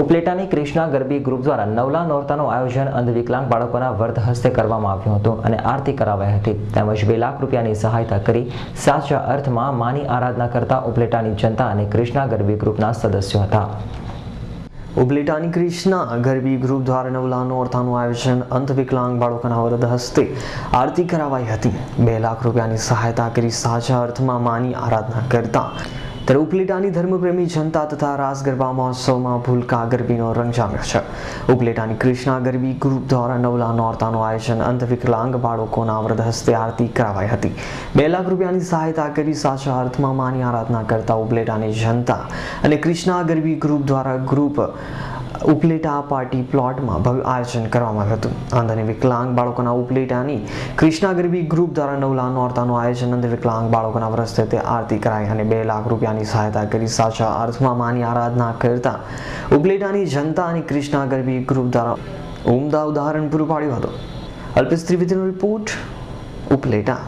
ઉપલેટાની ક્રિષ્ના ગરબી group દ્વારા નવલા નોરતાનું આયોજન અંધ બાળકોના વર્ધ હસ્તે કરવામાં આવ્યું હતું અને આરતી કરાવાઈ હતી. તેમજ બે લાખ રૂપિયાની સહાયતા કરી સાચા અર્થમાં માની આરાધના કરતા ઉપલેટાની જનતા અને ક્રિષ્ના ગરબી ગ્રુપના સદસ્યો હતા. ઉપલેટાની ક્રિષ્ના ગરબી ગ્રુપ દ્વારા નવલા નોરતાનું આયોજન અંધ વિકલાંગ બાળકોના વરદ હસ્તે આરતી કરાવાઈ હતી. બે લાખ રૂપિયાની સહાયતા કરી સાચા અર્થમાં માની આરાધના કરતા ઉપલેટાની ધર્મપ્રેમી જનતા તથા રાસ ગરબા મહોત્સવમાં ભૂલકા ગરબીનો રંગ જામ્યો છે. ઉપલેટાની કૃષ્ણા ગરબી ગ્રુપ દ્વારા નવલા નોરતાનું આયોજન અંધવિકલાંગ બાળકોના વ્રત હસ્તે આરતી કરાવાઈ હતી. બે લાખ રૂપિયાની સહાયતા કરી સાચા અર્થમાં માની આરાધના કરતા ઉપલેટાની જનતા અને કૃષ્ણા ગરબી ગ્રુપ દ્વારા ગ્રુપ ઉપલેટા પાર્ટી પ્લોટમાં ભવ્ય આયોજન કરવામાં આવ્યું હતું. અંધ અને વિકલાંગ બાળકોના ઉપલેટાની કૃષ્ણા ગરબી ગ્રુપ દ્વારા નવલા નોરતાનું આયોજન અંધ વિકલાંગ બાળકોના વ્રસ્તે આરતી કરાઈ અને બે લાખ રૂપિયાની સહાયતા કરી સાચા અર્થમાં માની આરાધના કરતા. ઉપલેટાની જનતા અને કૃષ્ણા ગરબી ગ્રુપ દ્વારા ઉમદા ઉદાહરણ પૂરું પાડ્યું હતું. અલ્પેશ ત્રિવેદીનો રિપોર્ટ ઉપલેટા